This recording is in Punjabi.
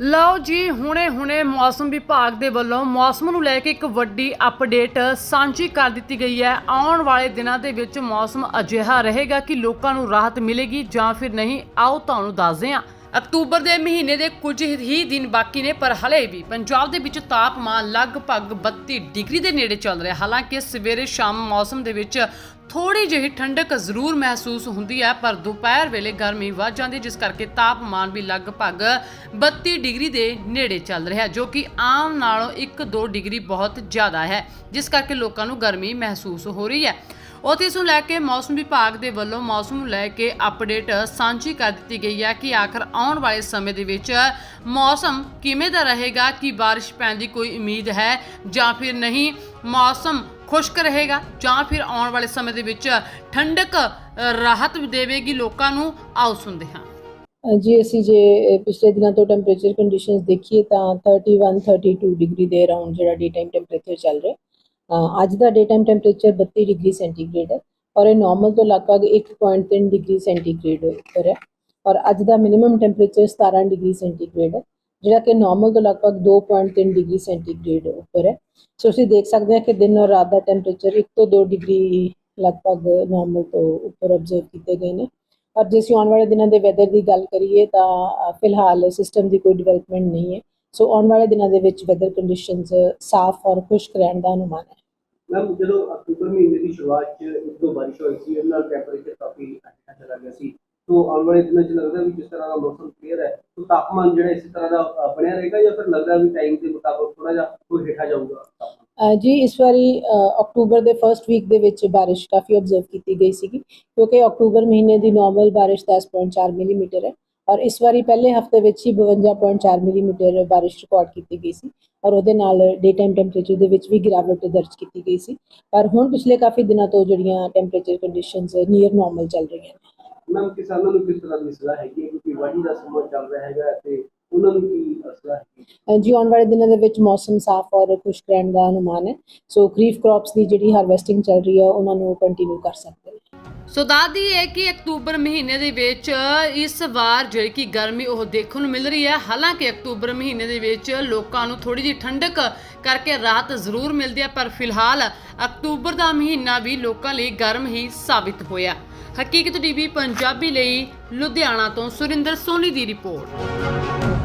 ਲਓ ਜੀ ਹੁਣੇ-ਹੁਣੇ ਮੌਸਮ ਵਿਭਾਗ ਦੇ ਵੱਲੋਂ ਮੌਸਮ ਨੂੰ ਲੈ ਕੇ ਇੱਕ ਵੱਡੀ ਅਪਡੇਟ ਸਾਂਝੀ ਕਰ ਦਿੱਤੀ ਗਈ ਹੈ। ਆਉਣ ਵਾਲੇ ਦਿਨਾਂ ਦੇ ਵਿੱਚ ਮੌਸਮ ਅਜਿਹਾ ਰਹੇਗਾ ਕਿ ਲੋਕਾਂ ਨੂੰ ਰਾਹਤ ਮਿਲੇਗੀ ਜਾਂ ਫਿਰ ਨਹੀਂ, ਆਓ ਤੁਹਾਨੂੰ ਦੱਸਦੇ ਹਾਂ। ਅਕਤੂਬਰ ਦੇ ਮਹੀਨੇ ਦੇ ਕੁਝ ਹੀ ਦਿਨ ਬਾਕੀ ਨੇ, ਪਰ ਹਲੇ ਵੀ ਪੰਜਾਬ ਦੇ ਵਿੱਚ ਤਾਪਮਾਨ ਲਗਭਗ 32 ਡਿਗਰੀ ਦੇ ਨੇੜੇ ਚੱਲ ਰਿਹਾ। ਹਾਲਾਂਕਿ ਸਵੇਰੇ ਸ਼ਾਮ ਮੌਸਮ ਦੇ ਵਿੱਚ ਥੋੜੀ ਜਿਹੀ ਠੰਡਕ ਜ਼ਰੂਰ ਮਹਿਸੂਸ ਹੁੰਦੀ ਹੈ, ਪਰ ਦੁਪਹਿਰ ਵੇਲੇ ਗਰਮੀ ਵੱਧ ਜਾਂਦੀ ਜਿਸ ਕਰਕੇ ਤਾਪਮਾਨ ਵੀ ਲਗਭਗ 32 ਡਿਗਰੀ ਦੇ ਨੇੜੇ ਚੱਲ ਰਿਹਾ ਜੋ ਕਿ ਆਮ ਨਾਲੋਂ 1-2 ਡਿਗਰੀ ਬਹੁਤ ਜ਼ਿਆਦਾ ਹੈ, ਜਿਸ ਕਰਕੇ ਲੋਕਾਂ ਨੂੰ ਗਰਮੀ ਮਹਿਸੂਸ ਹੋ ਰਹੀ ਹੈ। ਉੱਥੇ ਇਸ ਨੂੰ ਲੈ ਕੇ ਮੌਸਮ ਵਿਭਾਗ ਦੇ ਵੱਲੋਂ ਮੌਸਮ ਨੂੰ ਲੈ ਕੇ ਅਪਡੇਟ ਸਾਂਝੀ ਕਰ ਦਿੱਤੀ ਗਈ ਹੈ ਕਿ ਆਖਰ ਆਉਣ ਵਾਲੇ ਸਮੇਂ ਦੇ ਵਿੱਚ ਮੌਸਮ ਕਿਵੇਂ ਦਾ ਰਹੇਗਾ ਕਿ ਬਾਰਿਸ਼ ਪੈਣ ਦੀ ਕੋਈ ਉਮੀਦ ਹੈ ਜਾਂ ਫਿਰ ਨਹੀਂ ਮੌਸਮ ਖੁਸ਼ਕ ਰਹੇਗਾ ਜਾਂ ਫਿਰ ਆਉਣ ਵਾਲੇ ਸਮੇਂ ਦੇ ਵਿੱਚ ਠੰਡਕ ਅ, ਰਾਹਤ ਦੇਵੇਗੀ ਲੋਕਾਂ ਨੂੰ ਆਓ ਸੁਣਦੇ ਹਾਂ। ਜੀ ਅਸੀਂ ਜੇ ਪਿਛਲੇ ਦਿਨਾਂ ਤੋਂ ਟੈਂਪਰੇਚਰ ਕੰਡੀਸ਼ਨਸ ਦੇਖੀਏ ਤਾਂ 31 32 ਡਿਗਰੀ ਦੇ ਅਰਾਊਂਡ ਜਿਹੜਾ ਡੇ ਟਾਈਮ ਟੈਂਪਰੇਚਰ ਚੱਲ ਰਿਹਾ। ਅੱਜ ਦਾ day time temperature 32 degree centigrade ਹੈ ਔਰ ਇਹ ਨਾਰਮਲ ਤੋਂ ਲਗਭਗ 1.3 ਡਿਗਰੀ ਸੈਂਟੀਗ੍ਰੇਡ ਉੱਪਰ ਹੈ ਔਰ ਅੱਜ ਦਾ ਮਿਨੀਮਮ ਟੈਂਪਰੇਚਰ 17 ਡਿਗਰੀ ਸੈਂਟੀਗ੍ਰੇਡ ਹੈ, ਜਿਹੜਾ ਕਿ ਨਾਰਮਲ ਤੋਂ ਲਗਭਗ 2.3 ਡਿਗਰੀ ਸੈਂਟੀਗ੍ਰੇਡ ਉੱਪਰ ਹੈ। ਸੋ ਅਸੀਂ ਦੇਖ ਸਕਦੇ ਹਾਂ ਕਿ ਦਿਨ ਔਰ ਰਾਤ ਦਾ ਟੈਂਪਰੇਚਰ 1 ਤੋਂ 2 ਡਿਗਰੀ ਲਗਭਗ ਨਾਰਮਲ ਤੋਂ ਉੱਪਰ ਆਬਜ਼ਰਵ ਕੀਤੇ ਗਏ ਨੇ। ਔਰ ਜੇ ਅਸੀਂ ਆਉਣ ਵਾਲੇ ਦਿਨਾਂ ਦੇ ਵੈਦਰ ਦੀ ਗੱਲ ਕਰੀਏ ਤਾਂ ਫਿਲਹਾਲ ਸਿਸਟਮ ਦੀ ਕੋਈ ਡਿਵੈਲਪਮੈਂਟ ਨਹੀਂ ਹੈ। ਸੋ ਆਉਣ ਵਾਲੇ ਦਿਨਾਂ ਦੇ ਵਿੱਚ ਵੈਦਰ ਕੰਡੀਸ਼ਨਸ ਸਾਫ਼ ਔਰ ਖੁਸ਼ਕ ਰਹਿਣ ਦਾ ਅਨੁਮਾਨ ਹੈ। ਮੈਮ ਜਦੋਂ ਅਕਤੂਬਰ ਮਹੀਨੇ ਦੀ ਸ਼ੁਰੂਆਤ 'ਚ ਇੱਕ ਦੋ ਬਾਰਿਸ਼ ਹੋਈ ਸੀ ਇਹਦੇ ਨਾਲ ਟੈਂਪਰੇਚਰ ਕਾਫੀ ਅੱਛਾ ਚਲਾ ਗਿਆ ਸੀ। ਤੋਂ ਆਉਣ ਵਾਲੇ ਦਿਨਾਂ 'ਚ ਲੱਗਦਾ ਵੀ ਜਿਸ ਤਰ੍ਹਾਂ ਦਾ ਮੌਸਮ ਕਲੀਅਰ ਹੈ ਤਾਂ ਤਾਪਮਾਨ ਜਿਹੜਾ ਇਸੇ ਤਰ੍ਹਾਂ ਦਾ ਬਣਿਆ ਰਹੇਗਾ ਜਾਂ ਫਿਰ ਲੱਗਦਾ ਵੀ ਟਾਈਮ ਦੇ ਮੁਤਾਬਕ ਥੋੜਾ ਜਿਹਾ ਕੋਈ ਹੇਠਾਂ ਜਾਊਗਾ ਜੀ ਇਸ ਵਾਰੀ ਅਕਤੂਬਰ ਦੇ ਫਰਸਟ ਵੀਕ ਦੇ ਵਿੱਚ ਬਾਰਿਸ਼ ਕਾਫੀ ਆਬਜ਼ਰਵ ਕੀਤੀ ਗਈ ਸੀਗੀ ਕਿਉਂਕਿ ਅਕਤੂਬਰ ਮਹੀਨੇ ਦੀ ਨਾਰਮਲ ਬਾਰਿਸ਼ 10.4 ਮਿਲੀਮੀਟਰ ਹੈ। ਔਰ ਇਸ ਵਾਰੀ ਪਹਿਲੇ ਹਫ਼ਤੇ ਵਿੱਚ ਹੀ 52.4 ਮਿਲੀਮੀਟਰ ਬਾਰਿਸ਼ ਰਿਕਾਰਡ ਕੀਤੀ ਗਈ ਸੀ ਔਰ ਉਹਦੇ ਨਾਲ ਡੇ ਟਾਈਮ ਟੈਂਪਰੇਚਰ ਦੇ ਵਿੱਚ ਵੀ ਗਿਰਾਵਟ ਦਰਜ ਕੀਤੀ ਗਈ ਸੀ। ਪਰ ਹੁਣ ਪਿਛਲੇ ਕਾਫੀ ਦਿਨਾਂ ਤੋਂ ਜਿਹੜੀਆਂ ਟੈਂਪਰੇਚਰ ਕੰਡੀਸ਼ਨਸ ਨੀਅਰ ਨਾਰਮਲ ਚੱਲ ਰਹੀਆਂ ਨੇ। ਮੈਮ ਕਿਸਾਨਾਂ ਨੂੰ ਕਿਸ ਤਰ੍ਹਾਂ ਦੀ ਸਲਾਹ ਹੈਗੀ ਹੈ? ਕਿਉਂਕਿ ਵਾਢੀ ਦਾ ਸਮਾਂ ਚੱਲ ਰਿਹਾ ਹੈਗਾ ਤੇ ਉਹਨਾਂ ਨੂੰ ਕੀ ਸਲਾਹ ਹੈਗੀ ਅ, ਜੀ ਆਉਣ ਵਾਲੇ ਦਿਨਾਂ ਦੇ ਵਿੱਚ ਮੌਸਮ ਸਾਫ਼ ਔਰ ਖੁਸ਼ਕ ਰਹਿਣ ਦਾ ਅਨੁਮਾਨ ਹੈ। ਸੋ ਖਰੀਫ ਕ੍ਰੌਪਸ ਦੀ ਜਿਹੜੀ ਹਾਰਵੈਸਟਿੰਗ ਚੱਲ ਰਹੀ ਹੈ ਉਹਨਾਂ ਨੂੰ ਕੰਟੀਨਿਊ ਕਰ ਸਕਦੇ ਸੋ ਦੱਸਦੀ ਹੈ ਕਿ ਅਕਤੂਬਰ ਮਹੀਨੇ ਦੇ ਵਿੱਚ ਇਸ ਵਾਰ ਜਿਹੜੀ ਕਿ ਗਰਮੀ ਉਹ ਦੇਖਣ ਨੂੰ ਮਿਲ ਰਹੀ ਹੈ। ਹਾਲਾਂਕਿ ਅਕਤੂਬਰ ਮਹੀਨੇ ਦੇ ਵਿੱਚ ਲੋਕਾਂ ਨੂੰ ਥੋੜੀ ਜਿਹੀ ਠੰਡਕ ਕਰਕੇ ਰਾਹਤ ਜ਼ਰੂਰ ਮਿਲਦੀ ਹੈ, ਪਰ ਫਿਲਹਾਲ ਅਕਤੂਬਰ ਦਾ ਮਹੀਨਾ ਵੀ ਲੋਕਾਂ ਲਈ ਗਰਮ ਹੀ ਸਾਬਿਤ ਹੋਇਆ। ਹਕੀਕਤ ਟੀਵੀ, ਪੰਜਾਬੀ ਲਈ ਲੁਧਿਆਣਾ ਤੋਂ ਸੁਰਿੰਦਰ ਸੋਨੀ ਦੀ ਰਿਪੋਰਟ।